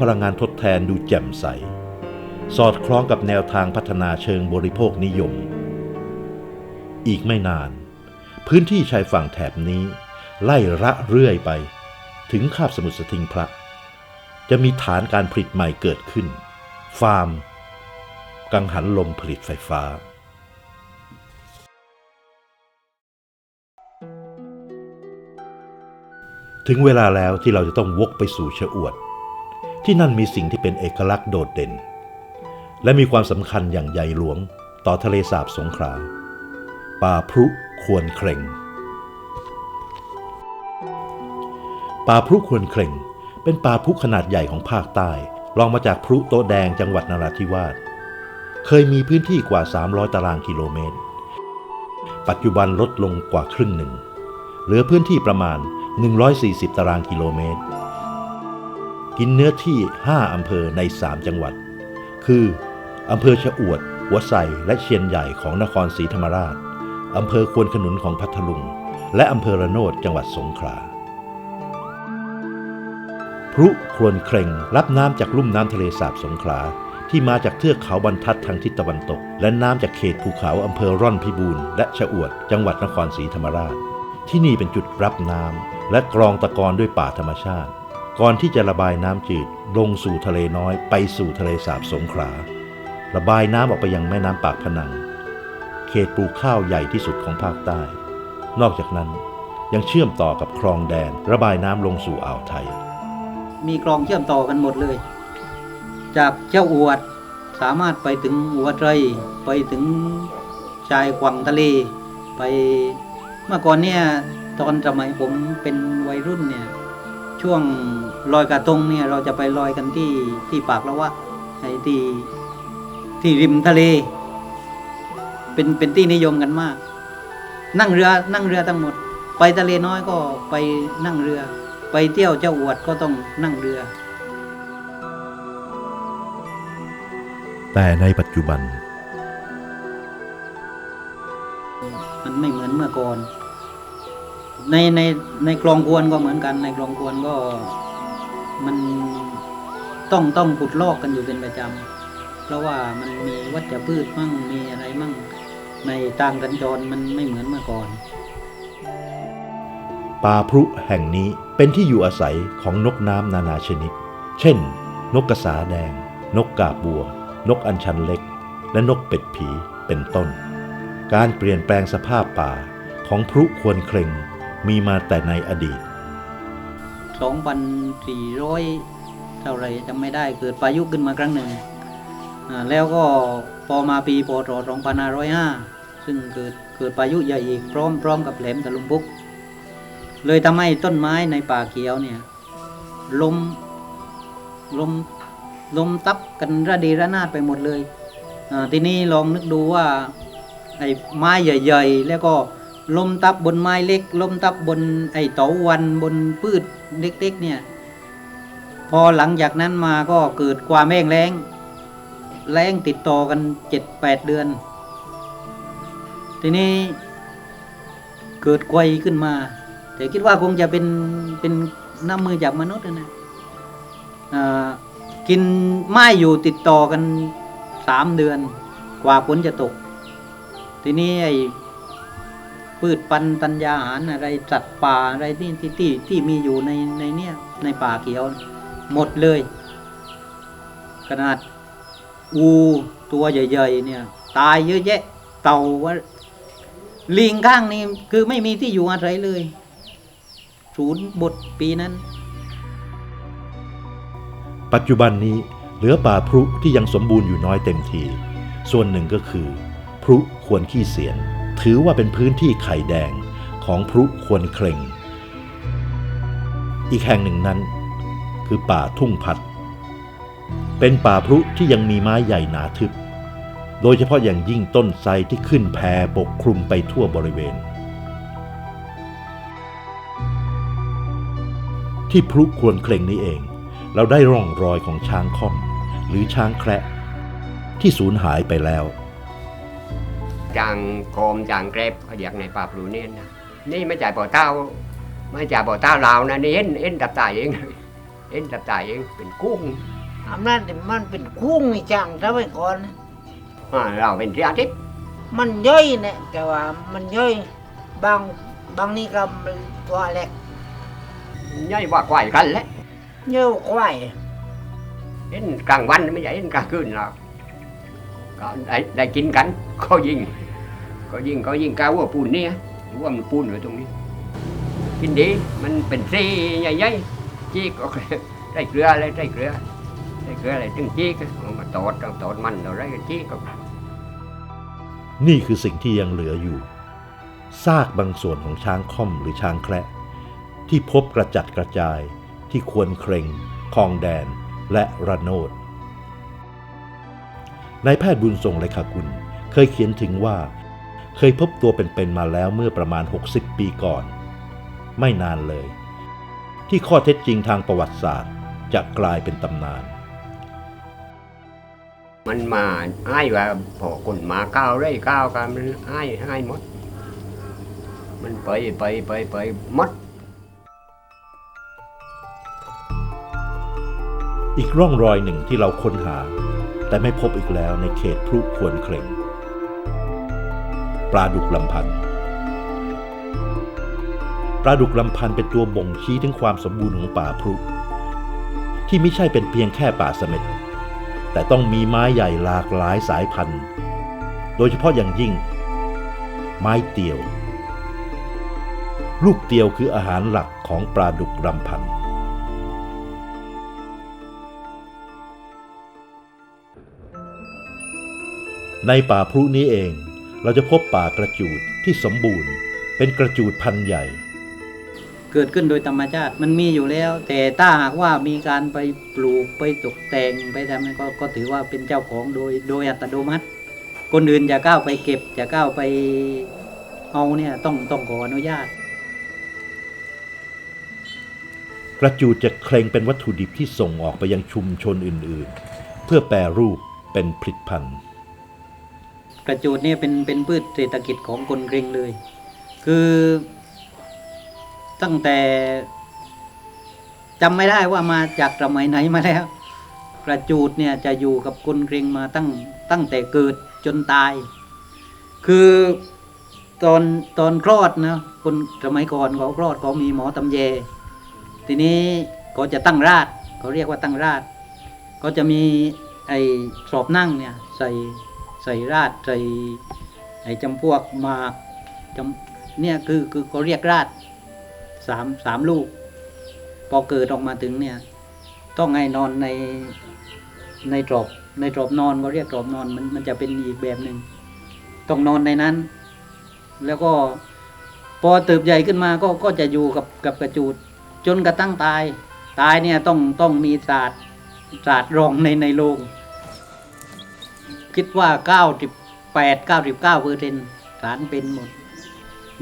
พลังงานทดแทนดูแจ่มใส สอดคล้องกับแนวทางพัฒนาเชิงบริโภคนิยม อีกไม่นาน พื้นที่ชายฝั่งแถบนี้ ไล่ระเรื่อยไป ถึงคาบสมุทรสทิงพระ จะมีฐานการผลิตใหม่เกิดขึ้น ฟาร์ม กังหันลมผลิตไฟฟ้าถึงเวลาแล้วที่เราจะต้องวกไปสู่ชะอวด ที่นั่นมีสิ่งที่เป็นเอกลักษณ์โดดเด่น และมีความสำคัญอย่างใหญ่หลวงต่อทะเลสาบสงขลาป่าพรุควรเคร่งป่าพรุควรเคร่งเป็นป่าพรุขนาดใหญ่ของภาคใต้รองมาจากพรุโตแดงจังหวัดนราธิวาสเคยมีพื้นที่กว่า 300 ตารางกิโลเมตร ปัจจุบันลดลงกว่าครึ่งหนึ่ง เหลือพื้นที่ประมาณ 140 ตารางกิโลเมตร กินเนื้อที่ 5 อำเภอใน 3 จังหวัด คือ อำเภอชะอวด หัวไส่และเชียนใหญ่ของนครศรีธรรมราช อำเภอควนขนุนของพัทลุง และอำเภอระโนดจังหวัดสงขลา พรุครวนเคร่งรับน้ำจากลุ่มน้ำทะเลสาบสงขลาที่มาจากเทือกเขาบรรทัดทางทิศตะวันตก และน้ำจากเขตภูเขาอำเภอร่อนพิบูรณ์และชะอวด จังหวัดนครศรีธรรมราช ที่นี่เป็นจุดรับน้ำและกรองตะกอนด้วยป่าธรรมชาติ ก่อนที่จะระบายน้ำจืดลงสู่ทะเลน้อยไปสู่ทะเลสาบสงขลา ระบายน้ำออกไปยังแม่น้ำปากพนัง เขตปลูกข้าวใหญ่ที่สุดของภาคใต้ นอกจากนั้นยังเชื่อมต่อกับคลองแดน ระบายน้ำลงสู่อ่าวไทย มีคลองเชื่อมต่อกันหมดเลย จากเจ้าอวดสามารถไปถึงหัวใจไปถึงชายขวังทะเล ไปเมื่อก่อนเนี่ยตอนสมัยผมเป็นวัยรุ่นเนี่ยช่วง ลอยกระทงเนี่ยเราจะไปลอยกันที่ที่ปากละวะไอ้ที่ที่ริมทะเล เป็นเป็นที่นิยมกันมาก นั่งเรือนั่งเรือทั้งหมด ไปทะเลน้อยก็ไปนั่งเรือ ไปเที่ยวเจ้าอวดก็ต้องนั่งเรือ แต่ในปัจจุบัน มันไม่เหมือนเมื่อก่อนในในในคลองควนก็เหมือนกันในคลองควนก็ มันต้องต้องขุดลอกกันอยู่เป็นประจำ เพราะว่ามันมีวัชพืชมั่งมีอะไรมั่ง ในทางกันจรมันไม่เหมือนเมื่อก่อน ป่าพรุแห่งนี้เป็นที่อยู่อาศัยของนกน้ำนานาชนิด เช่น นกกระสาแดง นกกาบบัว นกอัญชันเล็ก และนกเป็ดผีเป็นต้น การเปลี่ยนแปลงสภาพป่าของพรุควรเคร่งมีมาแต่ในอดีต 2,400เท่าไรจำไม่ได้เกิดพายุขึ้นมาครั้งหนึ่ง แล้วก็พอมาปีพศ2505ซึ่งเกิดเกิดพายุใหญ่อีกพร้อมพร้อมกับแหลมตะลุมพุก เลยทำให้ต้นไม้ในป่าเขียวเนี่ยล้มล้มล้มตับกันระดีระนาดไปหมดเลยทีนี้ลองนึกดูว่าไอ้ไม้ใหญ่ ๆ แล้วก็ ลมตับบนไม้เล็ก ลมตับบนไอ้เถาวันบนพืชเล็กๆ เนี่ย พอหลังจากนั้นมาก็เกิดความแห้งแล้ง แล้งติดต่อกันเจ็ดแปดเดือน ทีนี้เกิดไกวขึ้นมา แต่คิดว่าคงจะเป็นเป็นน้ำมือจากมนุษย์นะกินไม้อยู่ติดต่อกันสามเดือน กว่าฝนจะตก ทีนี้ไอ้ พืชพันตัญญาหารอะไรสัตว์ป่าอะไรที่ที่ที่ที่มีอยู่ในในเนี้ยในป่าเขียว หมดเลย ขนาดอูตัวใหญ่ๆเนี่ย ตายเยอะแยะ เต่าว่าลิงข้างนี่คือไม่มีที่อยู่อาศัยเลยศูนย์บทปีนั้น ปัจจุบันนี้เหลือป่าพรุที่ยังสมบูรณ์อยู่น้อยเต็มที ส่วนหนึ่งก็คือ พรุควรขี้เสียน ถือว่าเป็นพื้นที่ไข่แดงของพรุควรเคร่ง อีกแห่งหนึ่งนั้น คือป่าทุ่งพัด เป็นป่าพรุที่ยังมีไม้ใหญ่หนาทึบ โดยเฉพาะอย่างยิ่งต้นไทรที่ขึ้นแผ่ปกคลุมไปทั่วบริเวณ ที่พรุควรเคร่งนี้เอง เราได้ร่องรอยของช้างค่อม หรือช้างแคระที่สูญหายไปแล้ว จางโคมจางเกรบเขาเรียกในป่าปลูเนี่ยนะนี่ไม่จ่ายป่อเต้า ไม่จ่ายป่อเต้าลาวนะนี่เอ็นเอ็นดับตายเองเอ็นตับตายเองเป็นกุ้งอำนาจนี่มันเป็นคุ้งไอ้จังสมัยก่อนนะอ่าเราเป็นที่อาทิตย์มันย่อยเนี่ยแต่ว่ามันย่อยบางบางนี่ก็มันตัวเล็กย่อยว่าควายกันแหล้วเยอะควายเห็นกลางวันไม่ใช่เห็นกลางคืนหรอกก็ได้ได้กินกันก็ยิง ก็ยิงก็ยิงกาวัวปูนเนี่ยวัวมันปูนอยู่ตรงนี้ กินดีมันเป็นซีใหญ่ๆจีกก็ได้เกลืออะไรได้เกลือได้เกลืออะไรตึงจีกมาตอดต้องตอดมันตอดอะไรก็จีกก็นี่คือสิ่งที่ยังเหลืออยู่ซากบางส่วนของช้างค่อมหรือช้างแคระที่พบกระจัดกระจายที่ควรเครงคลองแดนและระโนดนายแพทย์บุญทรงเลขากุลเคยเขียนถึงว่า เคยพบตัวเป็นๆมาแล้วเมื่อประมาณ 60 ปีก่อน ไม่นานเลย ที่ข้อเท็จจริงทางประวัติศาสตร์ จะกลายเป็นตำนาน มันมาให้ว่าพอคนมาก้าวได้ก้าวกันมันให้ให้หมด มันไปไปไปไปหมดอีกร่องรอยหนึ่งที่เราค้นหา แต่ไม่พบอีกแล้วในเขตพรุควรเคร่งป ลาดุกลำพันธ์ปลาดุกลำพันธ์เป็นตัวบ่งชี้ถึงความสมบูรณ์ของป่าพรุที่ไม่ใช่เป็นเพียงแค่ป่าเสม็ดแต่ต้องมีไม้ใหญ่หลากหลายสายพันธุ์ โดยเฉพาะอย่างยิ่ง ไม้เตียว ลูกเตียวคืออาหารหลักของปลาดุกลำพันธ์ในป่าพรุนี้เอง เราจะพบป่ากระจูดที่สมบูรณ์ เป็นกระจูดพันธุ์ใหญ่ เกิดขึ้นโดยธรรมชาติมันมีอยู่แล้ว แต่ถ้าหากว่ามีการไปปลูกไปตกแต่งไปทำนั้นก็ก็ถือว่าเป็นเจ้าของโดยโดยอัตโนมัติ คนอื่นจะก้าวไปเก็บจะก้าวไปเอาเนี่ยต้องต้องขออนุญาต กระจูดจะเคลงเป็นวัตถุดิบที่ส่งออกไปยังชุมชนอื่นๆ เพื่อแปรรูปเป็นผลิตภัณฑ์ กระจูดเนี่ยเป็นเป็นพืชเศรษฐกิจของคนเกรงเลย คือตั้งแต่จำไม่ได้ว่ามาจากสมัยไหนมาแล้ว กระจูดเนี่ยจะอยู่กับคนเกรงมาตั้งตั้งแต่เกิดจนตาย คือตอนตอนคลอดนะคนสมัยก่อนเขาคลอดเขามีหมอตำแยทีนี้เขาจะตั้งราดเขาเรียกว่าตั้งราดเขาจะมีไอ้สอบนั่งเนี่ยใส่ ใส่ราดใส่ไอ้จำพวกมาจำเนี่ยคือคือเขาเรียกราดสามสามลูก พอเกิดออกมาถึงเนี่ย ต้องให้นอนในในตรอบในตรอบนอนเขาเรียกตรอบนอนมันมันจะเป็นอีกแบบหนึ่งต้องนอนในนั้น แล้วก็พอเติบใหญ่ขึ้นมาก็ก็จะอยู่กับกับกระจูด จนกระทั่งตาย ตายเนี่ยต้องต้องมีศาสตร์ศาสตร์รองในในโลง คิดว่าเก้าสิบแปดเก้าสิบเก้าเปอร์เซ็นสารเป็นหมด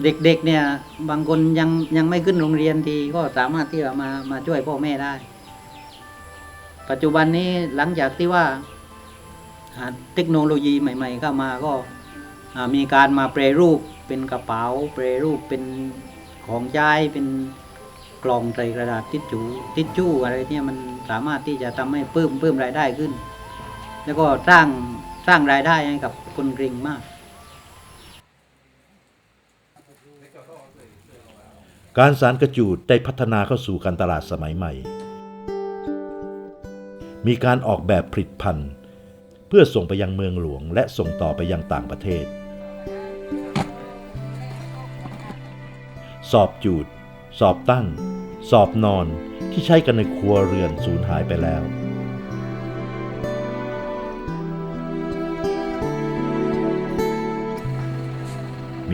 เด็กๆเนี่ย บางคนยังยังไม่ขึ้นโรงเรียนทีก็สามารถที่จะมามาช่วยพ่อแม่ได้ ปัจจุบันนี้หลังจากที่ว่าอ่าเทคโนโลยีใหม่ ๆ เข้ามาก็มีการมาแปรรูปเป็นกระเป๋าแปรรูปเป็นของใช้เป็นกล่องใส่กระดาษทิชชู่ทิชชู่อะไรเนี่ยมันสามารถที่จะทำให้เพิ่มเพิ่มรายได้ขึ้น แล้วก็สร้าง สร้างรายได้ให้กับคนกริงมาก การสารกระจูดได้พัฒนาเข้าสู่การตลาดสมัยใหม่ มีการออกแบบผลิตภัณฑ์ เพื่อส่งไปยังเมืองหลวง และส่งต่อไปยังต่างประเทศ สอบจูด สอบตั้ง สอบนอนที่ใช้กันในครัวเรือนสูญหายไปแล้ว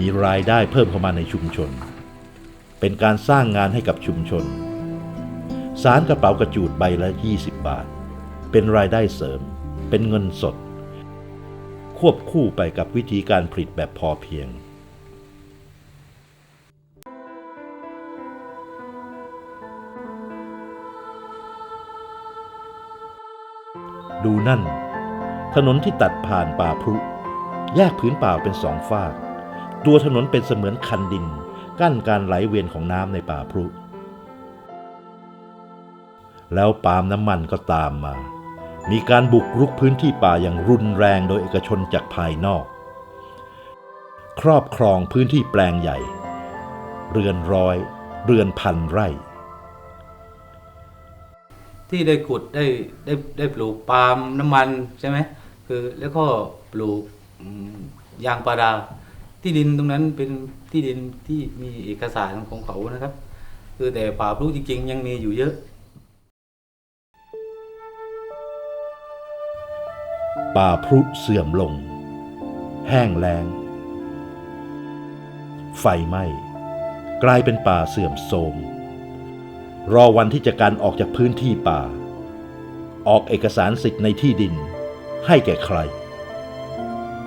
มีรายได้เพิ่มเข้ามาในชุมชน เป็นการสร้างงานให้กับชุมชน สารกระเป๋ากระจูดใบละ 20 บาท เป็นรายได้เสริม เป็นเงินสด ควบคู่ไปกับวิธีการผลิตแบบพอเพียงดูนั่น ถนนที่ตัดผ่านป่าพรุ แยกผืนป่าเป็นสองฝาก ตัวถนนเป็นเสมือนคันดิน กั้นการไหลเวียนของน้ำในป่าพรุ แล้วปาล์มน้ำมันก็ตามมา มีการบุกรุกพื้นที่ป่าอย่างรุนแรงโดยเอกชนจากภายนอก ครอบครองพื้นที่แปลงใหญ่ เรือนร้อย เรือนพันไร่ ที่ได้ขุดได้ได้ได้ปลูกปาล์มน้ำมันใช่ไหมคือแล้วก็ปลูกยางพารา ที่ดินตรงนั้นเป็นที่ดินที่มีเอกสารของเขานะครับ คือแต่ป่าพลูจริงๆ ยังมีอยู่เยอะป่าพรุเสื่อมลง แห้งแล้ง ไฟไหม้กลายเป็นป่าเสื่อมโทรมรอวันที่จะการออกจากพื้นที่ป่า ออกเอกสารสิทธิ์ในที่ดิน ให้แก่ใคร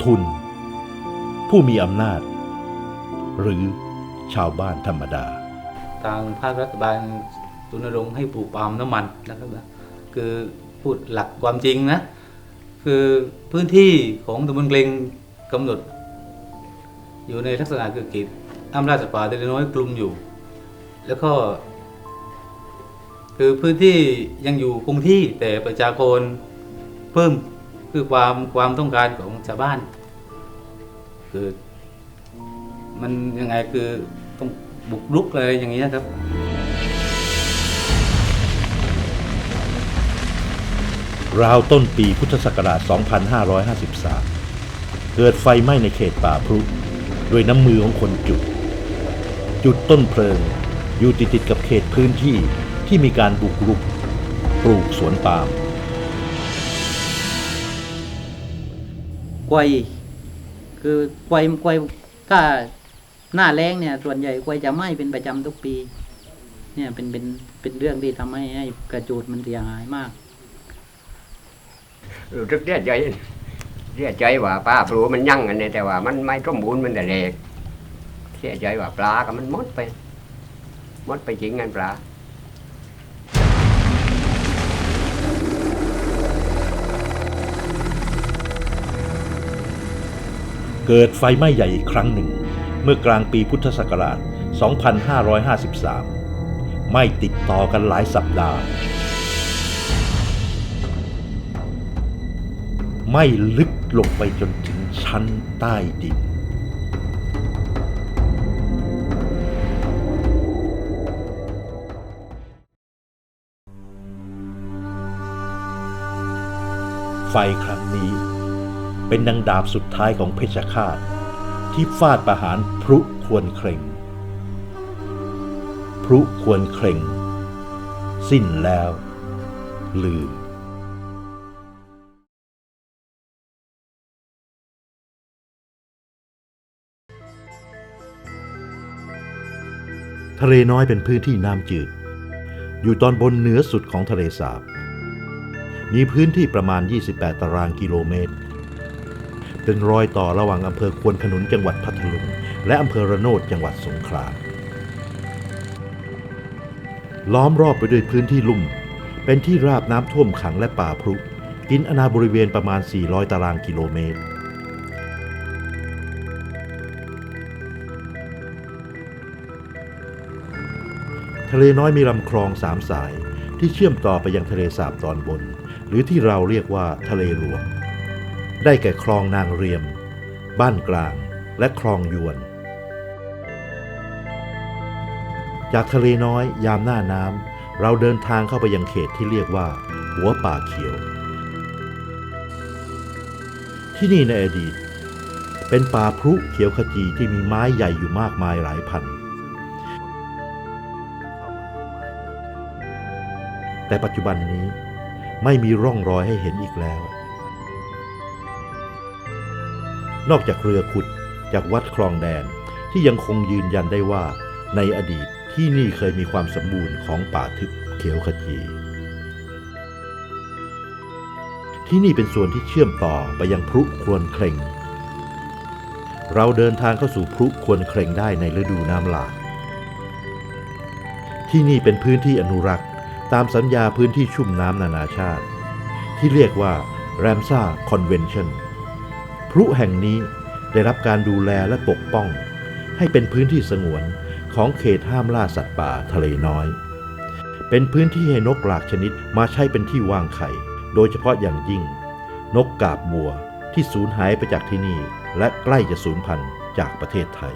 ทุน ผู้มีอำนาจ หรือชาวบ้านธรรมดา ทางภาครัฐบาลรณรงค์ให้ปลูกปาล์มน้ำมันนะครับคือพูดหลักความจริงนะ คือพื้นที่ของตำบลเกรงกำหนด อยู่ในลักษณะคือเขตอำราชสัตว์ป่าเดนน้อยกลุ่มอยู่ แล้วก็ คือพื้นที่ยังอยู่คงที่แต่ประชากรเพิ่มคือความความต้องการของชาวบ้าน คือ มันยังไงคือต้องบุกรุกอะไรอย่างเงี้ยครับราวต้นปีพุทธศักราช 2553 เกิดไฟไหม้ในเขตป่าพรุด้วยน้ำมือของคนจุด จุดต้นเพลิง อยู่ติดติดๆกับเขตพื้นที่ที่มีการบุกรุก ปลูกสวนปาล์มกวย คือกวยกวยถ้าหน้าแรงเนี่ย ส่วนใหญ่กวยจะไหม้เป็นประจำทุกปี เนี่ยเป็นเป็นเป็นเรื่องที่ทำให้ให้กระจูดมันเสียหายมากรู้สึกเสียใจเสียใจว่าปลาปลูมันยั่งกันเนี่ยแต่ว่ามันไม่สมบูรณ์มันแต่เล็กเสียใจว่าปลาก็มันมดไปมดไปจริงกันปลา เกิดไฟไหม้ใหญ่อีกครั้งหนึ่ง เมื่อกลางปีพุทธศักราช 2553 ไม้ติดต่อกันหลายสัปดาห์ ไม้ลึกลงไปจนถึงชั้นใต้ดินไฟครั้งนี้ เป็นดังดาบสุดท้ายของเพชฌฆาต ที่ฟาดประหารพรุควรเคร่ง พรุควรเคร่ง สิ้นแล้วลืมทะเลน้อยเป็นพื้นที่น้ำจืด อยู่ตอนบนเหนือสุดของทะเลสาบ มีพื้นที่ประมาณ 28 ตารางกิโลเมตร เป็นรอยต่อระหว่างอำเภอควนขนุนจังหวัดพัทลุง และอำเภอระโนดจังหวัดสงขลา ล้อมรอบไปด้วยพื้นที่ลุ่ม เป็นที่ราบน้ำท่วมขังและป่าพรุ กินอนาบริเวณประมาณ 400 ตารางกิโลเมตรทะเลน้อยมีลำคลองสามสายที่เชื่อมต่อไปยังทะเลสาบตอนบน หรือที่เราเรียกว่าทะเลหลวง ได้แก่คลองนางเรียม บ้านกลางและคลองยวน จากทะเลน้อยยามหน้าน้ำเราเดินทางเข้าไปยังเขตที่เรียกว่า หัวป่าเขียว ที่นี่ในอดีต เป็นป่าพรุเขียวขจีที่มีไม้ใหญ่อยู่มากมายหลายพัน แต่ปัจจุบันนี้ไม่มีร่องรอยให้เห็นอีกแล้ว นอกจากเรือขุดจากวัดคลองแดนที่ยังคงยืนยันได้ว่าในอดีตที่นี่เคยมีความสมบูรณ์ของป่าทึบเขียวขจี ที่นี่เป็นส่วนที่เชื่อมต่อไปยังพรุควนเคร่งเราเดินทางเข้าสู่พรุควนเคร่งได้ในฤดูน้ำหลากที่นี่เป็นพื้นที่อนุรักษ์ ตามสัญญาพื้นที่ชุ่มน้ำนานาชาติ ที่เรียกว่าแรมซ่าคอนเวนชั่น พรุแห่งนี้ได้รับการดูแลและปกป้อง ให้เป็นพื้นที่สงวนของเขตห้ามล่าสัตว์ป่าทะเลน้อย เป็นพื้นที่ให้นกหลากชนิดมาใช้เป็นที่วางไข่ โดยเฉพาะอย่างยิ่ง นกกาบบัวที่สูญหายไปจากที่นี่ และใกล้จะสูญพันธุ์จากประเทศไทย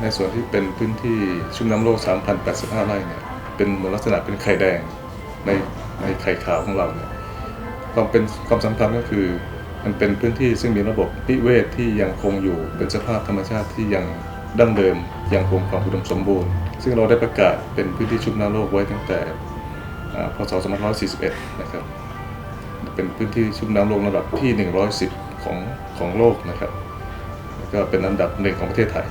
ในส่วนที่เป็นพื้นที่ชุ่มน้ำโลก 3,085 ไร่เนี่ย เป็นเหมือนลักษณะเป็นไข่แดงในในไข่ขาวของเราเนี่ย ความเป็นความสำคัญก็คือ มันเป็นพื้นที่ซึ่งมีระบบนิเวศที่ยังคงอยู่ เป็นสภาพธรรมชาติที่ยังดั้งเดิม ยังคงความอุดมสมบูรณ์ ซึ่งเราได้ประกาศเป็นพื้นที่ชุ่มน้ำโลกไว้ตั้งแต่พศ 2541 นะครับ เป็นพื้นที่ชุ่มน้ำโลกระดับที่ 110 ของของโลกนะครับ แล้วก็เป็นอันดับหนึ่งของประเทศไทย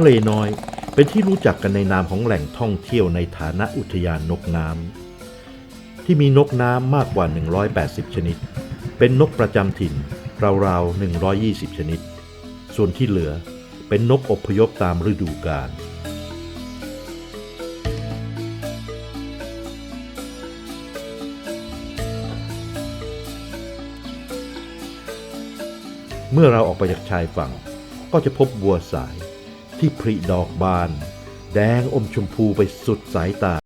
ะเลน้อย เป็นที่รู้จักกันในนามของแหล่งท่องเที่ยวในฐานะอุทยานนกน้ำที่มีนกน้ำมากกว่า 180 ชนิด เป็นนกประจำถิ่นราวๆ 120 ชนิด ส่วนที่เหลือเป็นนกอพยพตามฤดูกาลเมื่อเราออกไปจากชายฝั่ง ก็จะพบบัวสาย ที่ผลิดอกบาน แดงอมชมพูไปสุดสายตา